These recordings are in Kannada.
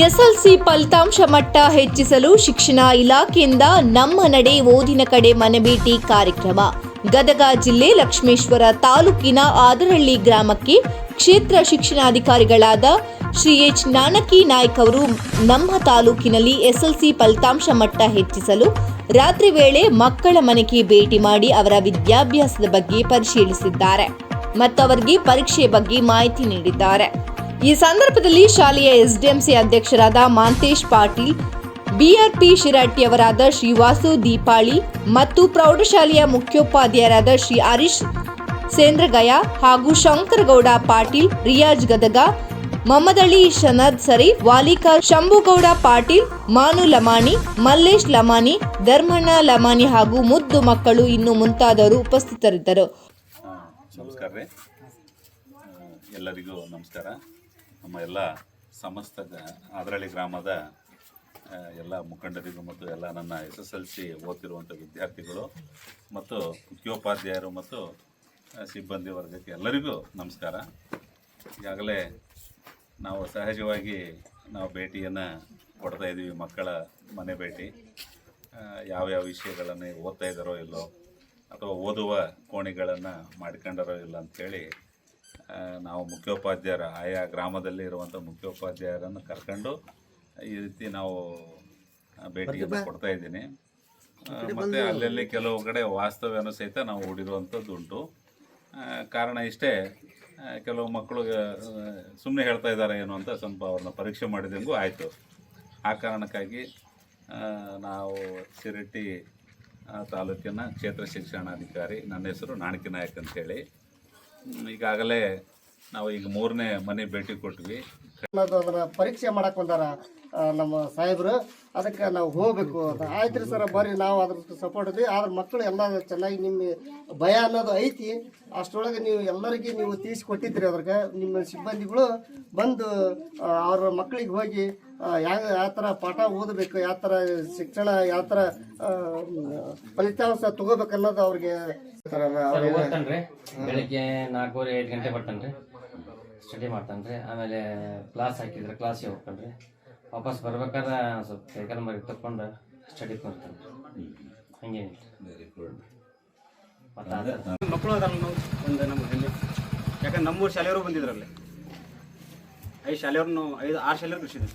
ಎಸ್ಎಲ್ಸಿ ಫಲಿತಾಂಶ ಮಟ್ಟ ಹೆಚ್ಚಿಸಲು ಶಿಕ್ಷಣ ಇಲಾಖೆಯಿಂದ ನಮ್ಮ ನಡೆ ಓದಿನ ಕಡೆ ಮನಬೇಟಿ ಕಾರ್ಯಕ್ರಮ. ಗದಗ ಜಿಲ್ಲೆ ಲಕ್ಷ್ಮೇಶ್ವರ ತಾಲೂಕಿನ ಆದರಹಳ್ಳಿ ಗ್ರಾಮಕ್ಕೆ ಕ್ಷೇತ್ರ ಶಿಕ್ಷಣಾಧಿಕಾರಿಗಳಾದ ಶ್ರೀ ಎಚ್ ನಾನಕಿ ನಾಯ್ಕ್ ಅವರು ನಮ್ಮ ತಾಲೂಕಿನಲ್ಲಿ ಎಸ್ಎಲ್ಸಿ ಫಲಿತಾಂಶ ಮಟ್ಟ ಹೆಚ್ಚಿಸಲು ರಾತ್ರಿ ವೇಳೆ ಮಕ್ಕಳ ಮನೆಗೆ ಭೇಟಿ ಮಾಡಿ ಅವರ ವಿದ್ಯಾಭ್ಯಾಸದ ಬಗ್ಗೆ ಪರಿಶೀಲಿಸಿದ್ದಾರೆ. ಮತ್ತು ಅವರಿಗೆ ಪರೀಕ್ಷೆ ಬಗ್ಗೆ ಮಾಹಿತಿ ನೀಡಿದ್ದಾರೆ. ಈ ಸಂದರ್ಭದಲ್ಲಿ ಶಾಲೆಯ ಎಸ್ಡಿಎಂಸಿ ಅಧ್ಯಕ್ಷರಾದ ಮಾಂತೇಶ್ ಪಾಟೀಲ್, ಬಿಆರ್ಪಿ ಶಿರಾಟಿಯವರಾದ ಅವರಾದ ಶ್ರೀ ವಾಸು ದೀಪಾಳಿ ಮತ್ತು ಪ್ರೌಢಶಾಲೆಯ ಮುಖ್ಯೋಪಾಧ್ಯಾಯರಾದ ಶ್ರೀ ಹರೀಶ್ ಸೇಂದ್ರಗಯ ಹಾಗೂ ಶಂಕರಗೌಡ ಪಾಟೀಲ್, ರಿಯಾಜ್ ಗದಗ ಮಮ್ಮದಳ್ಳಿ ಶನದ್ ಸರಿ ವಾಲಿಕಾ ಶಂಭುಗೌಡ ಪಾಟೀಲ್, ಮಾನು ಲಮಾಣಿ, ಮಲ್ಲೇಶ್ ಲಮಾಣಿ, ಧರ್ಮಣ್ಣ ಲಮಾಣಿ ಹಾಗೂ ಮುದ್ದು ಮಕ್ಕಳು ಇನ್ನು ಮುಂತಾದವರು ಉಪಸ್ಥಿತರಿದ್ದರು. ಎಲ್ಲರಿಗೂ ನಮಸ್ಕಾರ. ನಮ್ಮ ಎಲ್ಲ ಸಮಸ್ತ ಅದರಳ್ಳಿ ಗ್ರಾಮದ ಎಲ್ಲ ಮುಖಂಡರಿಗೂ ಮತ್ತು ಎಲ್ಲ ನನ್ನ ಎಸ್ ಎಸ್ ಎಲ್ ಸಿ ಓದ್ತಿರುವಂಥ ವಿದ್ಯಾರ್ಥಿಗಳು ಮತ್ತು ಮುಖ್ಯೋಪಾಧ್ಯಾಯರು ಮತ್ತು ಸಿಬ್ಬಂದಿ ವರ್ಗಕ್ಕೆ ಎಲ್ಲರಿಗೂ ನಮಸ್ಕಾರ. ಈಗಾಗಲೇ ನಾವು ಸಹಜವಾಗಿ ನಾವು ಭೇಟಿಯನ್ನು ಕೊಡ್ತಾ ಇದ್ದೀವಿ, ಮಕ್ಕಳ ಮನೆ ಭೇಟಿ. ಯಾವ್ಯಾವ ವಿಷಯಗಳನ್ನು ಓದ್ತಾ ಇದ್ದಾರೋ ಇಲ್ಲೋ ಅಥವಾ ಓದುವ ಕೋಣೆಗಳನ್ನು ಮಾಡ್ಕೊಂಡಾರೋ ಇಲ್ಲ ಅಂಥೇಳಿ ನಾವು ಮುಖ್ಯೋಪಾಧ್ಯಾಯರ ಆಯಾ ಗ್ರಾಮದಲ್ಲಿ ಇರುವಂಥ ಮುಖ್ಯೋಪಾಧ್ಯಾಯರನ್ನು ಕರ್ಕೊಂಡು ಈ ರೀತಿ ನಾವು ಭೇಟಿ ಭೇಟಿಯನ್ನು ಕೊಡ್ತಾ ಇದ್ದೀನಿ. ಮತ್ತು ಅಲ್ಲಲ್ಲಿ ಕೆಲವು ಕಡೆ ವಾಸ್ತವ್ಯನೂ ಸಹಿತ ನಾವು ಹೂಡಿರುವಂಥದ್ದು ಉಂಟು. ಕಾರಣ ಇಷ್ಟೇ ಕೆಲವು ಮಕ್ಕಳು ಸುಮ್ಮನೆ ಹೇಳ್ತಾ ಇದ್ದಾರೆ ಏನು ಅಂತ ಸ್ವಲ್ಪ ಅವ್ರನ್ನ ಪರೀಕ್ಷೆ ಮಾಡಿದಂಗೂ ಆಯಿತು. ಆ ಕಾರಣಕ್ಕಾಗಿ ನಾವು ಶಿರಟ್ಟಿ ತಾಲೂಕಿನ ಕ್ಷೇತ್ರ ಶಿಕ್ಷಣಾಧಿಕಾರಿ ನನ್ನ ಹೆಸರು ನಾಣಕಿ ನಾಯಕ್ ಅಂತೇಳಿ. ಈಗಾಗಲೇ ನಾವು ಈಗ ಮೂರನೇ ಮನೆ ಭೇಟಿ ಕೊಟ್ವಿ. ಅದರ ಅದನ್ನ ಪರೀಕ್ಷೆ ಮಾಡಕ್ ಬಂದಾರ ನಮ್ಮ ಸಾಹೇಬ್ರು. ಅದಕ್ಕೆ ನಾವು ಹೋಗ್ಬೇಕು ಅಂತ. ಆಯ್ತ್ರಿ ಸರ್ ಬರ್ರಿ ನಾವು ಅದ್ರ ಸಪೋರ್ಟ್ ಇದ್ವಿ ಆದ್ರೆ ಮಕ್ಕಳು ಎಲ್ಲ ಚೆನ್ನಾಗಿ ನಿಮ್ಮ ಭಯ ಅನ್ನೋದು ಐತಿ. ಅಷ್ಟರೊಳಗೆ ನೀವು ಎಲ್ಲರಿಗೆ ನೀವು ತಿಳಿಸಿ ಕೊಟ್ಟಿದ್ರಿ ಅದ್ರಾಗ. ನಿಮ್ಮ ಸಿಬ್ಬಂದಿಗಳು ಬಂದು ಅವ್ರ ಮಕ್ಕಳಿಗೆ ಹೋಗಿ ಯಾವ ಯಾವ ಥರ ಪಾಠ ಓದಬೇಕು ಯಾವ ಥರ ಶಿಕ್ಷಣ ಯಾವ ಥರ ಫಲಿತಾಂಶ ತಗೋಬೇಕು ಅನ್ನೋದು ಅವ್ರಿಗೆ ಬೆಳಿಗ್ಗೆ ನಾಲ್ಕೂವರೆ ಐದು ಗಂಟೆ ಬರ್ತಾನ್ರಿ. ಸ್ಟಡಿ ಮಾಡ್ತಾನ್ರಿ. ಆಮೇಲೆ ಕ್ಲಾಸ್ ಹಾಕಿದ್ರೆ ಕ್ಲಾಸಿಗೆ ಹೋಗ್ತಾನ್ರಿ. ವಾಪಸ್ ಬರ್ಬೇಕಾದ್ರೆ ಸ್ವಲ್ಪ ಸೈಕಲ್ ಮರಿ ತಕೊಂಡು ಸ್ಟಡಿ ಮಾಡ್ತಾನೆ ಹಂಗೇನಿಲ್ಲ ವೆರಿ ಗುಡ್ ಮತ್ತೆ ಅದ ಮಕ್ಕಳು ಅದಾರ ನಾವು ಒಂದು ನಮ್ಮ ಹೆಮ್ಮೆ ಯಾಕಂದ್ರೆ ನಮ್ಮೂರು ಶಾಲೆಯವರು ಬಂದಿದ್ರಲ್ಲಿ. ಐದು ಶಾಲೆಯವ್ರನ್ನು ಐದು ಆರು ಶಾಲೆಯವ್ರು ಕಳಿಸಿದ್ವಿ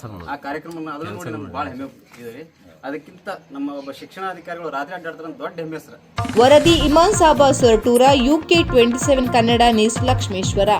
ಸರ್ ನಾವು. ಆ ಕಾರ್ಯಕ್ರಮ ಅದನ್ನು ನೋಡಿ ನಮ್ಗೆ ಭಾಳ ಹೆಮ್ಮೆ ಇದ್ರಿ ಅದಕ್ಕಿಂತ ನಮ್ಮ ಒಬ್ಬ ಶಿಕ್ಷಣಾಧಿಕಾರಿಗಳು ರಾತ್ರಿ ಅಡ್ಡಾಡ್ತಾರೆ ದೊಡ್ಡ ಹೆಮ್ಮೆ ಸರ್. ವರದಿ Iman Saba Soratur UK twenty seven Kannada news Lakshmeshwar.